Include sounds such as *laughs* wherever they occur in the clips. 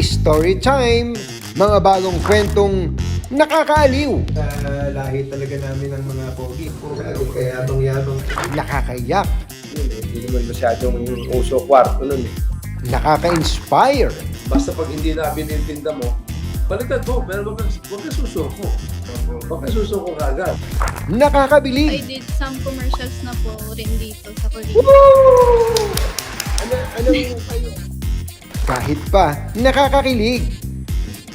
Story time! Mga bagong kwentong nakakaaliw, Sa lahi talaga namin ng mga pogi. Masyadong kayabang-yabang. nakakaiyak, Hindi naman masyadong uso kwarto nun eh. nakaka-inspire, Basta pag hindi na binintinda mo, baliktad mo, pero wag ka, wag ka susuko. Wag ka susuko kagad. I nakakabilib, did some commercials na po rin dito sa Korea. Ano, anong kayo? Kahit pa nakakakilig.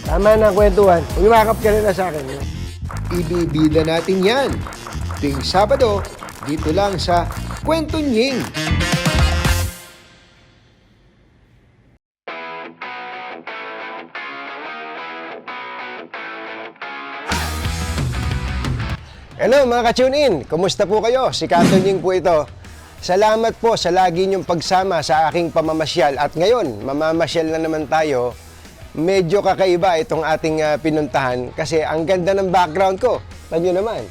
Tama na kwentuhan. Umimakap ka na sa akin. Ibibida natin yan. Tuwing Sabado, dito lang sa Kwento Nying. Hello mga ka-tune in! Kumusta po kayo? Si Kato Ying po ito. Salamat po sa lagi niyong pagsama sa aking pamamasyal. At ngayon, mamamasyal na naman tayo. Medyo kakaiba itong ating ah, pinuntahan kasi ang ganda ng background ko. Tanyo naman,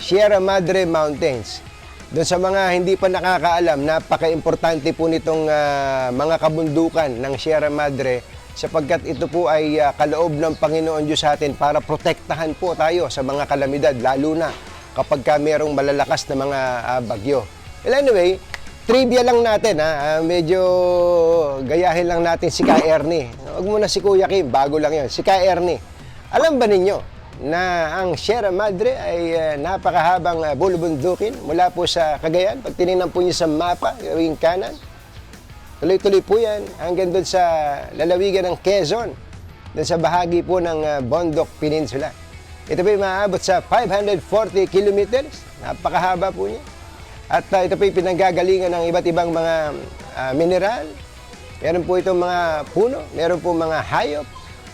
Sierra Madre Mountains. Doon sa mga hindi pa nakakaalam, napaka-importante po nitong ah, mga kabundukan ng Sierra Madre sapagkat ito po ay ah, kaloob ng Panginoon Diyos sa atin para protektahan po tayo sa mga kalamidad, lalo na kapag ka merong malalakas na mga ah, bagyo. Well, anyway, trivia lang natin ha, Ah, medyo gayahin lang natin si Ka Ernie. Huwag muna si Kuya Kim, bago lang yon. Si Ka Ernie, alam ba ninyo na ang Sierra Madre ay ah, napakahabang uh, bulubundukin mula po sa Cagayan? Pag tinignan po niyo sa mapa, gawing kanan, Tuloy-tuloy po yan hanggang doon sa lalawigan ng Quezon, doon sa bahagi po ng ah, Bondok Peninsula. Ito po ay maaabot sa 540 kilometers. Napakahaba po niya. At ah, ito po ay pinanggagalingan ng iba't ibang mga ah, mineral. Meron po itong mga puno, meron po mga hayop,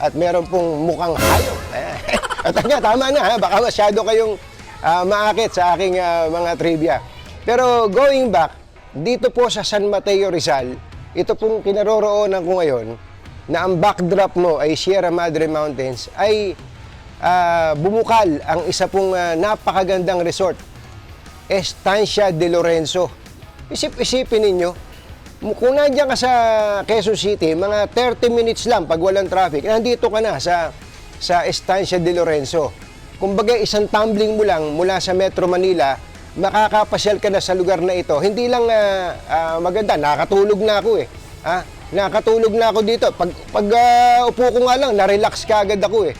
at meron pong mukhang hayop. *laughs* At nga, tama na ha, baka masyado kayong ah, maakit sa aking ah, mga trivia. Pero going back, dito po sa San Mateo Rizal, ito pong kinaroroonan ko ngayon, na ang backdrop mo ay Sierra Madre Mountains, ay ah, bumukal ang isa pong ah, napakagandang resort, Estancia de Lorenzo. Isip-isipin ninyo, kung nandiyan ka sa Quezon City, mga 30 minutes lang pag walang traffic, nandito ka na sa, sa Estancia de Lorenzo. Kumbaga isang tumbling mo lang mula sa Metro Manila, makakapasyal ka na sa lugar na ito. Hindi lang ah, ah, maganda, nakatulog na ako eh. Ha? Nakatulog na ako dito. Pag, pag ah, upo ko nga lang, na-relax ka agad ako eh.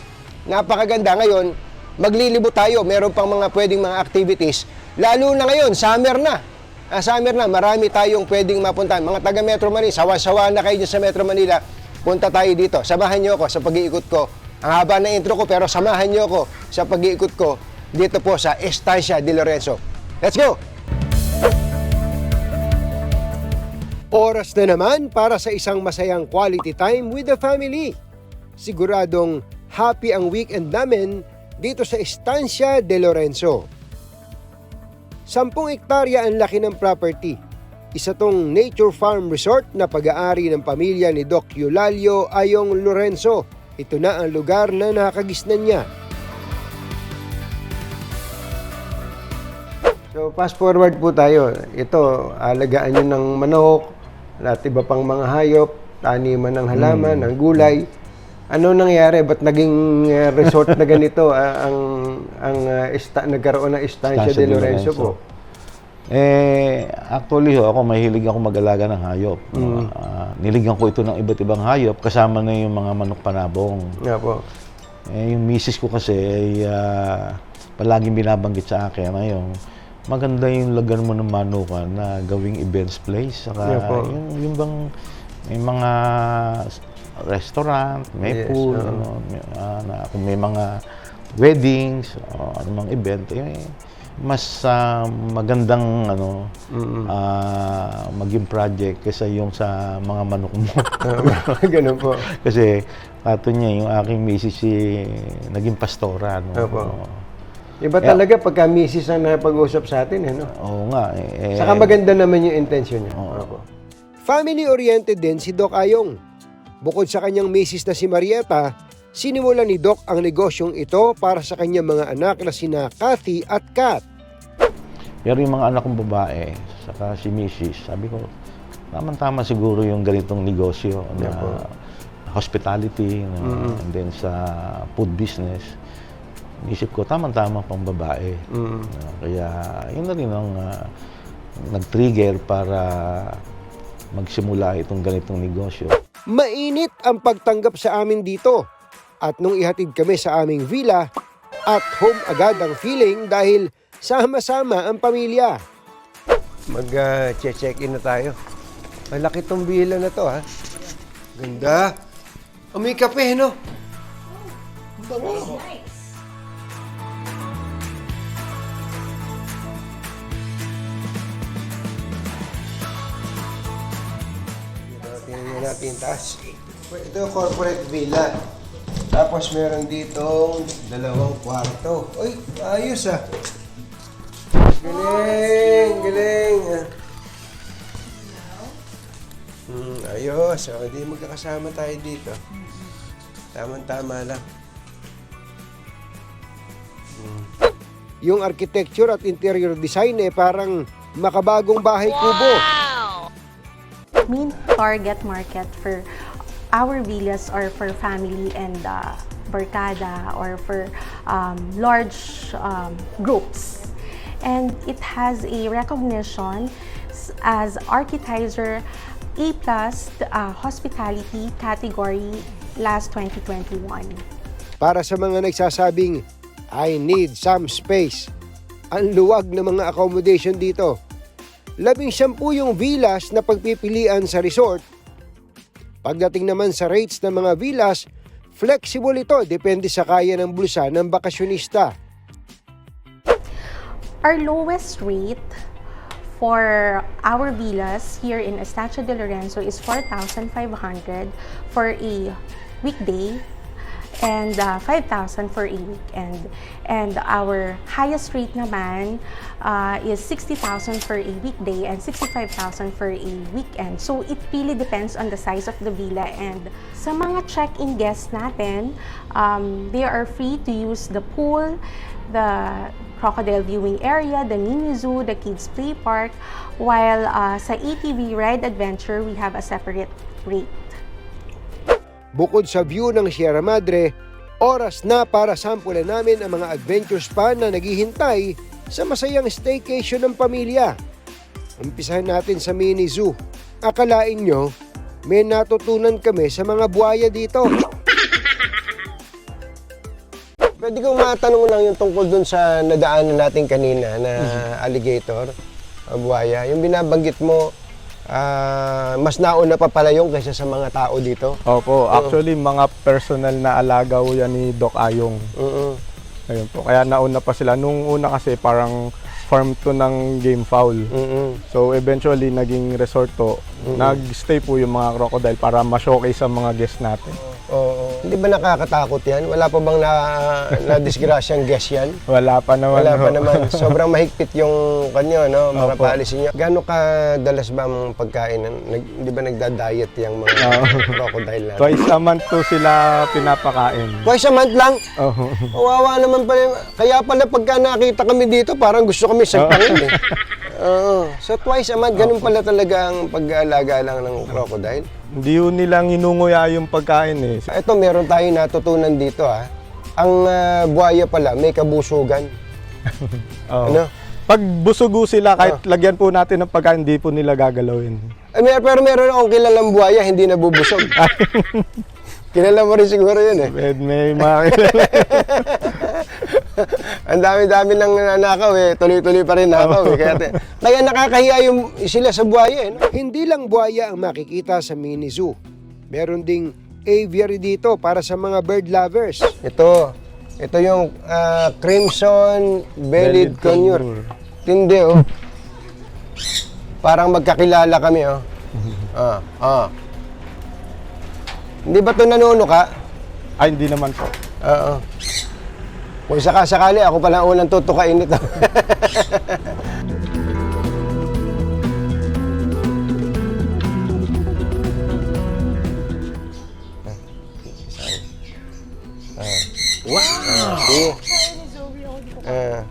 Napakaganda. Ngayon, maglilibo tayo. Meron pang mga pwedeng mga activities. Lalo na ngayon, summer na. Ah, summer na, marami tayong pwedeng mapuntahan. Mga taga Metro Manila, sawa-sawa na kayo sa Metro Manila. Punta tayo dito. Samahan niyo ako sa pag-iikot ko. Ang haba na intro ko, pero samahan niyo ako sa pag-iikot ko dito po sa Estancia de Lorenzo. Let's go! Oras na naman para sa isang masayang quality time with the family. Siguradong happy ang weekend namin dito sa Estancia de Lorenzo. Sampung hektarya ang laki ng property. Isa tong nature farm resort na pag-aari ng pamilya ni Doc Eulalio Ayong Lorenzo. Ito na ang lugar na nakagisnan niya. So fast forward po tayo. Ito, alagaan nyo ng manok, at iba pang mga hayop, taniman ng halaman, ng gulay. Ano nangyari? Ba't naging uh, resort na ganito ah, ang ang ah, esta- nagkaroon ng Estancia de Lorenzo po? Eh, actually ho, ako mahilig ako mag-alaga ng hayop. Ah, niligyan ko ito ng iba't ibang hayop, kasama na yung mga manok panabong. Nga po. Eh, yung misis ko kasi ay ah, palaging binabanggit sa akin na yung maganda yung lagan mo ng manukan na gawing events place. Saka Yeah po. yung, yung bang may mga restaurant, may Yes, pool, oo. ano, may, ah, na, kung may mga weddings, o anumang event, eh, mas ah, magandang ano ah, maging project kaysa yung sa mga manok mo. *laughs* Ganun po. *laughs* Kasi kato niya yung aking misis si naging pastora no. Opo. Iba talaga pagka misis ang napag-usap sa atin, eh, no? Oo nga eh. Saka maganda naman yung intention niya. Oo. Family-oriented din si Doc Ayong. Bukod sa kanyang misis na si Marieta, sinimulan ni Doc ang negosyong ito para sa kanyang mga anak na sina Kathy at Kat. Pero yung mga anak kong babae, saka si Mrs., sabi ko, tama-tama siguro yung ganitong negosyo na hospitality, no, and then sa food business. Isip ko, tamang-tama pang babae. No, kaya yun na rin ang ah, nag-trigger para magsimula itong ganitong negosyo. Mainit ang pagtanggap sa amin dito. At nung ihatid kami sa aming villa, at home agad ang feeling dahil sama-sama ang pamilya. Mag-check-in na tayo. Malaki tong villa na to ha. Ganda. Oh, may kape, no? Bango. Natin yung. Ito yung corporate villa. Tapos meron ditong dalawang kwarto. Uy, ayos ah. Galing, galing. Hmm, ayos. O, di magkakasama tayo dito. Tama-tama lang. Hmm. Yung architecture at interior design eh parang makabagong bahay kubo. main target market for our villas or for family and uh, barkada or for um, large um, groups. And it has a recognition as Architizer A plus uh, hospitality category last 2021. Para sa mga nagsasabing, I need some space. Ang luwag ng mga accommodation dito. Labing siyampu yung villas na pagpipilian sa resort. Pagdating naman sa rates ng mga villas, flexible ito depende sa kaya ng bulsa ng bakasyonista. Our lowest rate for our villas here in Estancia de Lorenzo is 4,500 for a weekday and uh, 5,000 for a weekend. And our highest rate naman uh, is 60,000 for a weekday and 65,000 for a weekend. So it really depends on the size of the villa and sa mga check-in guests natin, um, they are free to use the pool, the crocodile viewing area, the mini zoo, the kids play park, while uh, sa ATV Ride Adventure, we have a separate rate. Bukod sa view ng Sierra Madre, oras na para sampulan namin ang mga adventure spa na naghihintay sa masayang staycation ng pamilya. Umpisahan natin sa mini zoo. Akalain nyo, may natutunan kami sa mga buhaya dito. *laughs* Pwede kong matanong lang yung tungkol dun sa nadaanan natin kanina na alligator, o buhaya. Yung binabanggit mo, ah, mas nauna pa pala yung kaysa sa mga tao dito. Opo, actually mga personal na alagaw yan ni Doc Ayong. Oo. Ayun po, kaya nauna pa sila. Nung una kasi parang farm to ng game fowl. Mm-mm. So eventually naging resort to. Nag-stay po yung mga crocodile para ma-showcase sa mga guests natin. Oo. Hindi ba nakakatakot yan? Wala pa bang na, na-disgrasyang guest yan? *laughs* Wala pa naman. Wala pa ho. naman. *laughs* Sobrang mahigpit yung kanyo, no? Mga Opo. policy niya. Gano'ng kadalas ba ang pagkain? Nag, di ba nagda-diet yung mga crocodile natin? Twice a month po sila pinapakain. Twice a month lang? Oo. Kawawa naman pala. yung- Kaya pala pagka nakita kami dito, parang gusto kami sagpangin eh. *laughs* Oo. So twice a month, ganun pala talaga ang pag-aalaga lang ng crocodile. Hindi yun nilang inunguya yung pagkain eh. Ito, meron tayong natutunan dito ha. Ang ah, buhaya pala, may kabusugan. *laughs* Oo. Ano? Pag busugo sila, kahit lagyan po natin ng pagkain, hindi po nila gagalawin. Eh, mer- pero meron akong kilalang buhaya, hindi nabubusog. *laughs* Kilala mo rin siguro yun eh. May, may mga *laughs* *laughs* Ang dami-dami nang nanakaw eh. Tuloy-tuloy pa rin nakaw eh. Kaya, *laughs* kaya nakakahiya yung sila sa buhaya eh. no? Hindi lang buhaya ang makikita sa mini zoo. Meron ding aviary dito para sa mga bird lovers. Ito. Ito yung ah, crimson bellied conure. conure. Tindi oh. Parang magkakilala kami oh. Ah, ah. Hindi ba ito nanuno ka? Ay, hindi naman po. Oo. Kung sakasakali, ako pala ang unang tutukain nito. wow! See? Ah.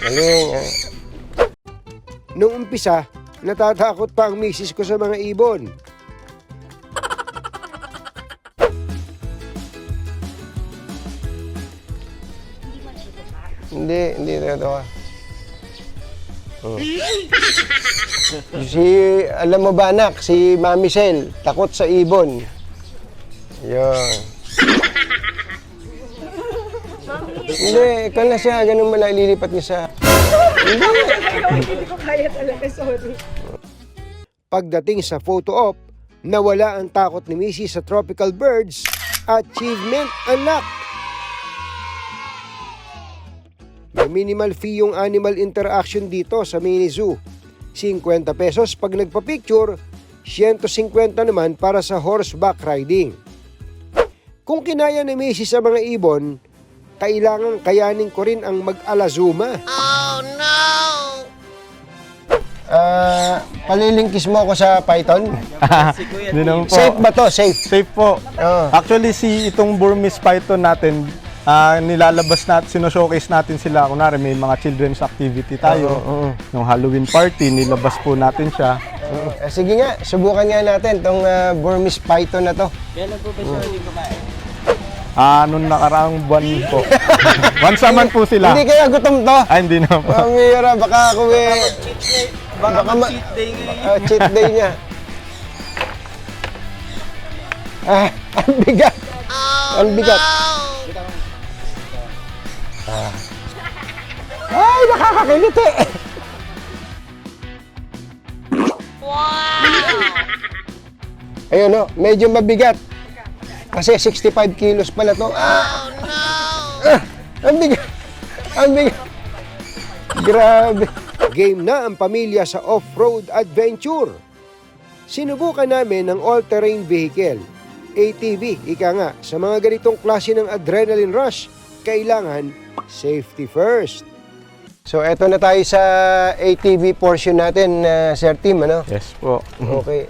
Galing. ah. Nung umpisa, natatakot pa ang misis ko sa mga ibon. Hindi, hindi totoo. Oh. *laughs* si, alam mo ba anak, si Mami Sel, takot sa ibon. Yun. Hindi, ikaw na siya, ganun mo lang ililipat niya sa... Pagdating sa photo op, nawala ang takot ni Missy sa tropical birds. Achievement unlocked! Minimal fee yung animal interaction dito sa mini zoo. 50 pesos pag nagpa-picture, 150 naman para sa horseback riding. Kung kinaya ni Missy sa mga ibon, kailangan kayanin ko rin ang mag-alazuma. Ah, palilingkis mo ako sa Python? *laughs* Hindi naman po. Safe ba to? Safe. Safe po. Oo. Actually, si itong Burmese Python natin, ah, nilalabas natin, sino-showcase natin sila. Kunwari, may mga children's activity tayo. Yung Halloween party, nilabas po natin siya. Eh, sige nga, subukan nga natin tong ah, Burmese Python na to. Ah, nung nakaraang buwan po. *laughs* Once a month po sila. Hindi kaya gutom to. Ay, hindi na po. Mamira, baka ako eh... Baka, ma- cheat day ngayon. cheat *laughs* day niya. Ah, ang bigat. ang bigat. Ah. Ay, nakakakiliti. Wow! Ayun no, medyo mabigat. Kasi 65 kilos pala to. Ah! Ah, ang bigat. Ang bigat. Grabe. Game na ang pamilya sa off-road adventure. Sinubukan namin ng all-terrain vehicle, ATV, ika nga, sa mga ganitong klase ng adrenaline rush, kailangan safety first. So, eto na tayo sa ATV portion natin, uh, Sir Tim, ano? Yes po. Okay.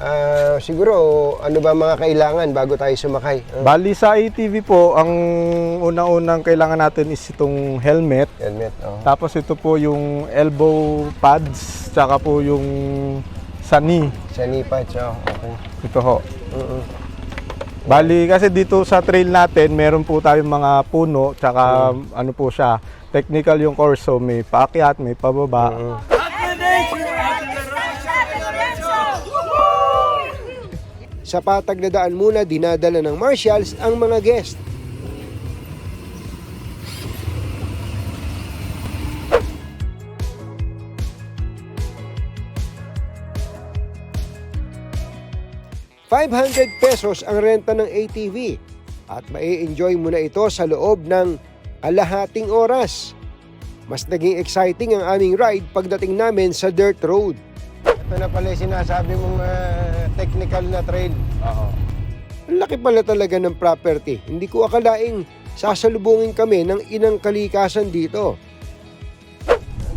Ah, siguro, ano ba mga kailangan bago tayo sumakay? Ah, Bali sa ATV po, ang unang-unang kailangan natin is itong helmet. helmet, oh. Tapos ito po yung elbow pads, tsaka po yung sa knee. Sa nipat, oh. Okay. Ito ho. Bali, kasi dito sa trail natin, meron po tayong mga puno, tsaka ano po siya, technical yung course, so may paakyat, may pababa. Sa patag na daan muna, dinadala ng marshals ang mga guest. ₱500 pesos ang renta ng ATV at mai-enjoy mo na ito sa loob ng kalahating oras. Mas naging exciting ang aming ride pagdating namin sa dirt road. Ito na pala yung sinasabi mong ah, technical na trail. Oo. Ang laki pala talaga ng property. Hindi ko akalaing sasalubungin kami ng inang kalikasan dito.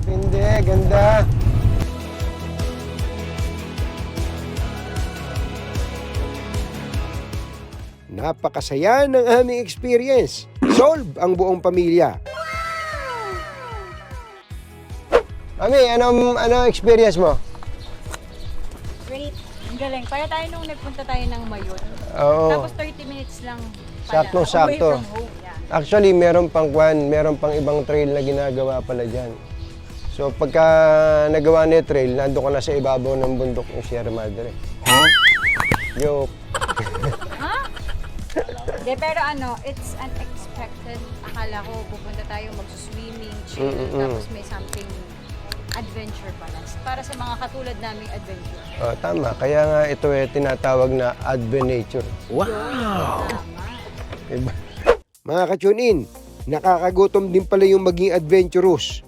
Hindi, ganda. Napakasaya ng aming experience. Solve ang buong pamilya. Mami, anong, ano experience mo? Great. Ang galing. Para tayo nung nagpunta tayo ng Mayon. Oo. Tapos 30 minutes lang pala. Away from home. Yeah. Actually, meron pang kwan, meron pang ibang trail na ginagawa pala dyan. So, pagka nagawa na yung trail, nando ka na sa ibabaw ng bundok ng Sierra Madre. Huh? Yo, *laughs* De, pero ano, it's unexpected. Akala ko pupunta tayo mag-swimming, chill, tapos may something adventure pala. Para sa mga katulad naming adventure. oh, tama. Kaya nga ito eh, tinatawag na adventure. Tama. Diba? Mga ka-tune-in, nakakagutom din pala yung maging adventurous.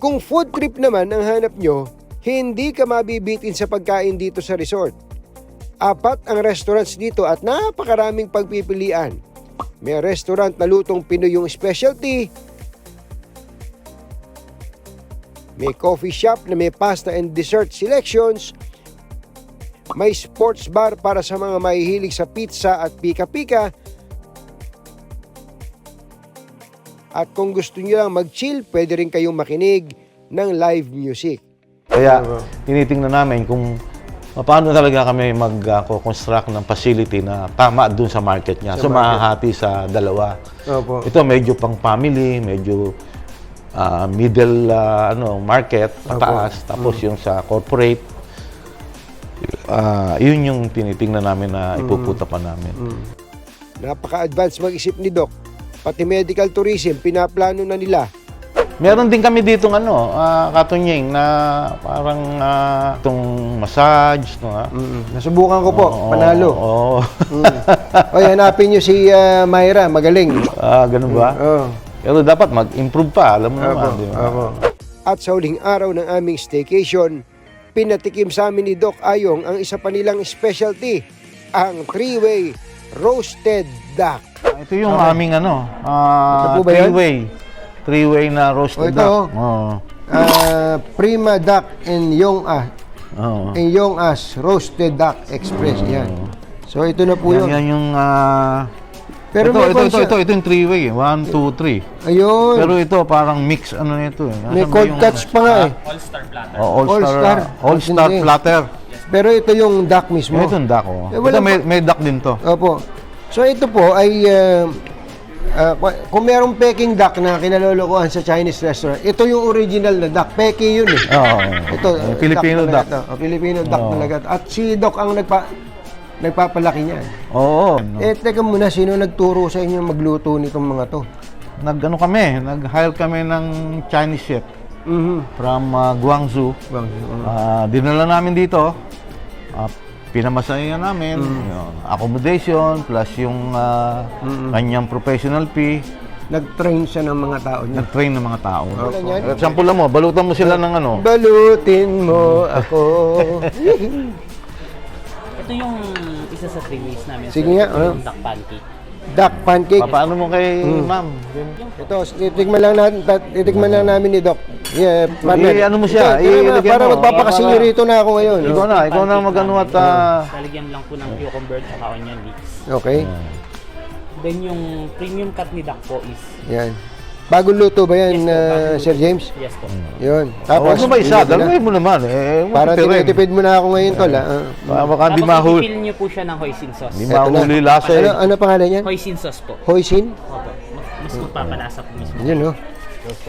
Kung food trip naman ang hanap nyo, hindi ka mabibitin sa pagkain dito sa resort. Apat ang restaurants dito at napakaraming pagpipilian. May restaurant na lutong Pinoy yung specialty. May coffee shop na may pasta and dessert selections. May sports bar para sa mga mahihilig sa pizza at pika-pika. At kung gusto niyo lang mag-chill, pwede rin kayong makinig ng live music. Kaya tinitingnan namin kung paano talaga kami mag-construct ng facility na tama dun sa market niya. so, mahahati sa dalawa. Opo. Ito medyo pang family, medyo ah, middle ah, ano market pataas tapos yung sa corporate ah, yun yung tinitingnan namin na ipuputa pa namin. Napaka-advance mag-isip ni Doc. Pati medical tourism, pinaplano na nila. Meron din kami dito ano, uh, katunying na parang ah, itong massage, no, ah. Nasubukan ko po, Oo, panalo. Oo. o, hanapin nyo si ah, Myra, magaling. Ah, ganun ba? Oo. Pero dapat mag-improve pa, alam mo naman, di ba? opo. At sa huling araw ng aming staycation, pinatikim sa amin ni Doc Ayong ang isa pa nilang specialty, ang three-way roasted duck. Ito yung aming ano, ah, Ito po ba yan? three-way. Three-way na Oh, roasted ito, duck. oh. Oo. Ah, prima duck and yung ah, Oo. and yung as roasted duck express yan. So ito na po Yan, yun. yan yung ah, Pero ito, may ito, ito, ito, ito yung three-way. eh. One, two, three. Ayun. Pero ito parang mix ano nito eh. may Nasaan ba cold yung- cuts pa nga eh. Oh, all-star, All-star. all-star Hindi. platter. Pero ito yung duck mismo. Ito yung duck, oh. Eh, wala Ito may, may duck din to. Opo. So ito po ay uh, uh, kung merong Peking duck na kinalolokohan sa Chinese restaurant, ito yung original na duck. Peking yun eh. Oo. Ito, Yung Filipino duck. ito. Oh, Filipino duck Oo. talaga. At si Doc ang nagpa nagpapalaki niyan. Oo. Eh, teka muna, sino nagturo sa inyo magluto nitong mga to? Nag ano kami, nag-hire kami ng Chinese chef Mhm. from ah, Guangzhou. Ah, dinala namin dito. Ah, pinamasayan namin yung accommodation plus yung ah, kanyang professional fee. Nag-train siya ng mga tao niya. Nag-train ng mga tao. Wala yan. Example lang mo, balutan mo sila ng ano. Balutin mo ako. *laughs* Ito yung isa sa three ways namin. Sige sir. nga, Ito ano? Yung duck pancake. duck pancake. Paano mo kay Mm. ma'am? Ito, titikman lang natin, titikman lang namin ni Doc. Yeah, partner. I- ano mo siya, Ito, na, ilagyan para mo. magpapakasinyorito na ako ngayon. Ikaw na, ikaw na mag-ano at ah, Lalagyan lang po ng cucumber at onion leeks. Okay, Then yung premium cut ni po is yan. Bagong luto ba yan, Yes po, uh. Sir James? yes po. Yun. Tapos, mo ba isa? Dalawin mo naman. Eh, Para tinitipid mo na ako ngayon, tol. ah. Baka baka di Tapos mahuli. i-fill niyo po siya ng hoisin sauce. Di mahuli lasa Ano, eh. ano pangalan yan? Hoisin sauce po. Hoisin? Opo. Mas, mas magpapalasa po mismo. Yun, no?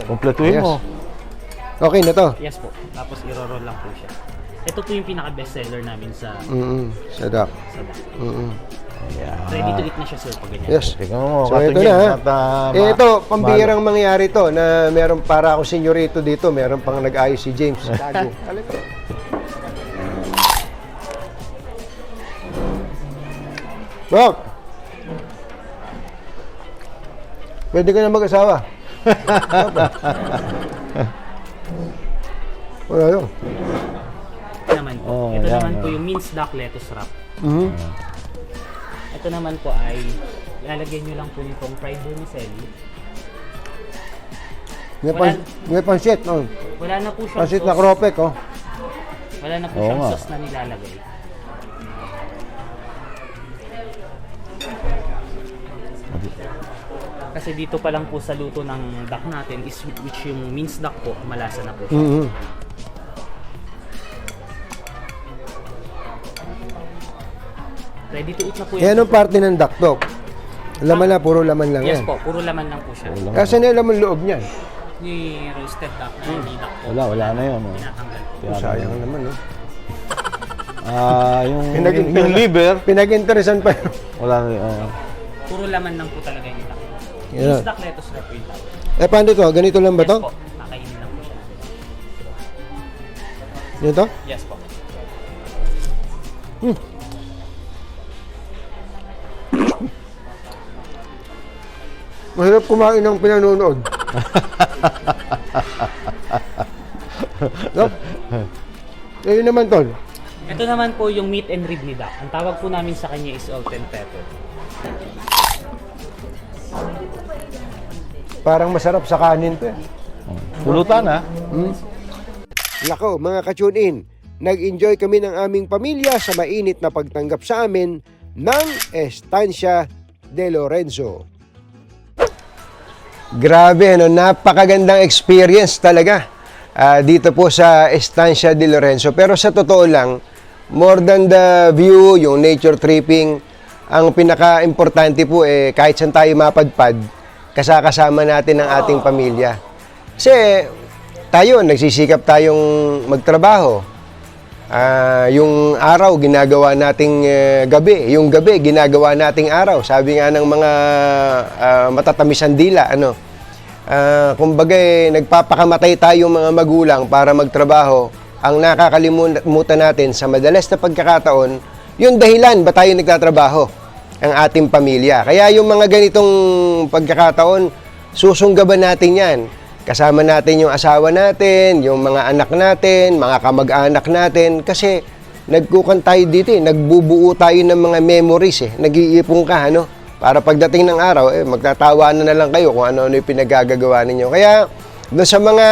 Kompletuhin Yes. mo. Okay na to. Yes po. Tapos i-roll lang po siya. Ito po yung pinaka-best seller namin sa Mm-mm. Sa Doc. sa duck. Mm-mm. Ready to eat na siya sir pag ganyan. Yes. Tingnan mo, So ito na ha. ah, Eh, ito, pambihirang mangyayari to na meron para ako senyorito dito, meron pang nag-ayos si James. *laughs* Tago. Talaga. Doc! Pwede ka na mag-asawa. *laughs* Wala yun. Ito naman po. Oh, ito yan, naman po oh. yung minced duck lettuce wrap. Mhm. Ito naman po ay ilalagay nyo lang po nitong fried vermicelli. May, pan, may pansit, oh. Wala na po siyang Pansit na sauce. kropek, oh. Wala na po Oo siyang nga. sauce na nilalagay. Kasi dito pa lang po sa luto ng duck natin is which yung minced duck po, malasa na po siya. Mhm. Ready to eat na po Eh, anong parte ng duck, Doc? Laman na, puro laman lang Yes yan. po, puro laman lang po siya. Kasi na laman loob niyan. Ni roasted duck na hindi duck po. Wala, wala na yun. Oh. Tinatanggal. Kaya- Sayang naman, oh. Ah, yung, Pinag- yung, yung liver, Pinag-interesan pa yun. wala na oh. Puro laman lang po talaga yung duck. Yan. Minced duck lettuce wrap po yung duck. Eh, paano to? Ganito lang ba Yes to? po, kakainin lang po siya. Yan to? Yes po. Mahirap kumain ng pinanonood. no? Eh, yun naman, tol. Ito naman po yung meat and rib ni duck. Ang tawag po namin sa kanya is salt and pepper. Parang masarap sa kanin to. eh. Pulutan ha. Lako, mga ka-tune in. Nag-enjoy kami ng aming pamilya sa mainit na pagtanggap sa amin ng Estancia de Lorenzo. Grabe, ano, napakagandang experience talaga ah, dito po sa Estancia de Lorenzo. Pero sa totoo lang, more than the view, yung nature tripping, ang pinaka-importante po eh, kahit saan tayo mapadpad, kasakasama natin ang ating pamilya. Kasi tayo, nagsisikap tayong magtrabaho. Ah, yung araw, ginagawa nating eh, gabi. Yung gabi, ginagawa nating araw. Sabi nga ng mga ah, matatamisan dila, ano, Ah, kumbaga, eh, nagpapakamatay tayong mga magulang para magtrabaho. Ang nakakalimutan natin sa madalas na pagkakataon, yung dahilan ba tayo nagtatrabaho? Ang ating pamilya. Kaya yung mga ganitong pagkakataon, susunggaban natin yan. Kasama natin yung asawa natin, yung mga anak natin, mga kamag-anak natin. Kasi nagkukan tayo dito eh. Nagbubuo tayo ng mga memories eh. Nag-iipon ka, ano? Para pagdating ng araw, eh, magtatawanan na lang kayo kung ano-ano yung pinagagagawa ninyo. Kaya, doon sa mga,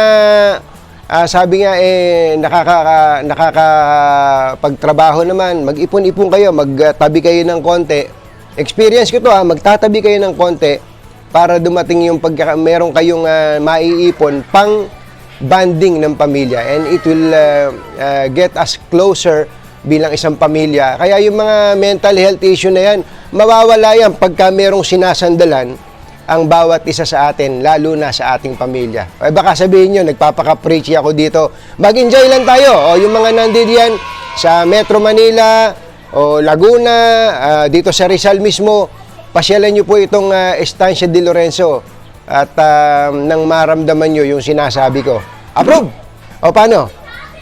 ah, sabi nga, eh, nakaka, nakakapagtrabaho naman, mag-ipon-ipon kayo, magtabi kayo ng konti. Experience ko to ha, magtatabi kayo ng konti para dumating yung pagka, meron kayong ah, maiipon pang banding ng pamilya and it will ah, ah, get us closer bilang isang pamilya. Kaya yung mga mental health issue na yan, mawawala yan pagka merong sinasandalan ang bawat isa sa atin, lalo na sa ating pamilya. Eh baka sabihin nyo, nagpapaka-preachy ako dito. Mag-enjoy lang tayo. O yung mga nandito yan sa Metro Manila o Laguna, ah, dito sa Rizal mismo, pasyalan nyo po itong ah, Estancia de Lorenzo at ah, nang maramdaman nyo yung sinasabi ko. Approve! O paano?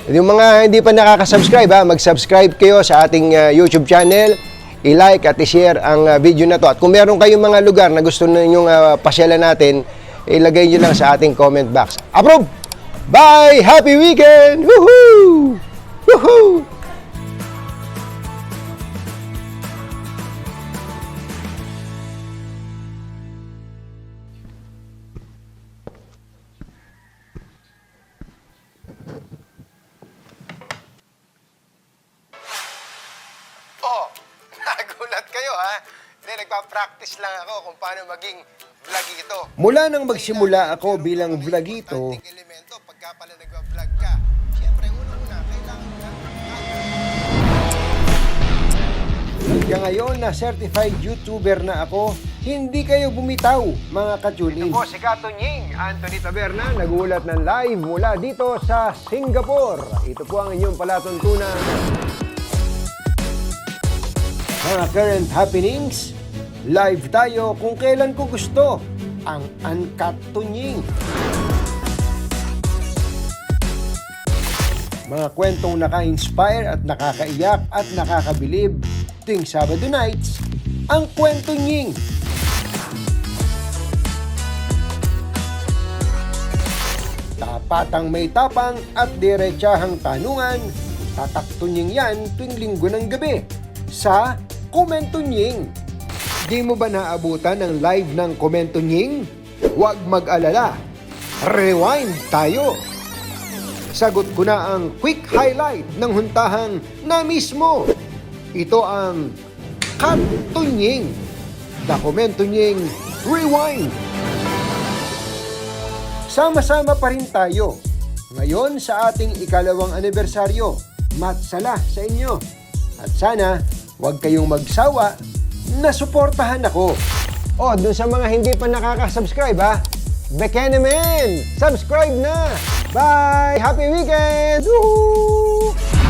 Yung mga hindi pa nakaka-subscribe, ha, mag-subscribe kayo sa ating uh, YouTube channel, i-like at i-share ang uh, video na to. At kung meron kayong mga lugar na gusto ninyong uh, pasyalan natin, ilagay nyo lang sa ating comment box. Approve! Bye! Happy weekend! Woohoo! Woohoo! Nagpa-practice lang ako kung paano maging vlogito. Mula nang magsimula ako bilang vlogito, elemento, pagka pala nagwa-vlog ka, syempre, unang-una, kailangan mo hanggang ngayon na certified YouTuber na ako, hindi kayo bumitaw, mga ka-tune in. po si Kato Nying, Anthony Taberna, Nagulat ng live mula dito sa Singapore. Ito po ang inyong palatuntunan. Mga current happenings, live tayo kung kailan ko gusto. Ang Uncut Tunying. Mga kwentong naka-inspire at nakakaiyak at nakakabilib tuwing Sabado nights, ang Kwento Nying. Tapatang may tapang at diretsahang tanungan, tataktunying yan tuwing linggo ng gabi sa Komentunying. Di mo ba naabutan ang live ng Komentunying? Huwag mag-alala. Rewind tayo. Sagot ko na ang quick highlight ng huntahang na mismo. Ito ang Kantunying. The Komentunying Rewind. Sama-sama pa rin tayo. Ngayon sa ating ikalawang anibersaryo, matsala sa inyo. At sana, huwag kayong magsawa na suportahan ako. Oh, dun sa mga hindi pa nakaka-subscribe ha, Bekenemen! Subscribe na! Bye! Happy weekend! Woohoo!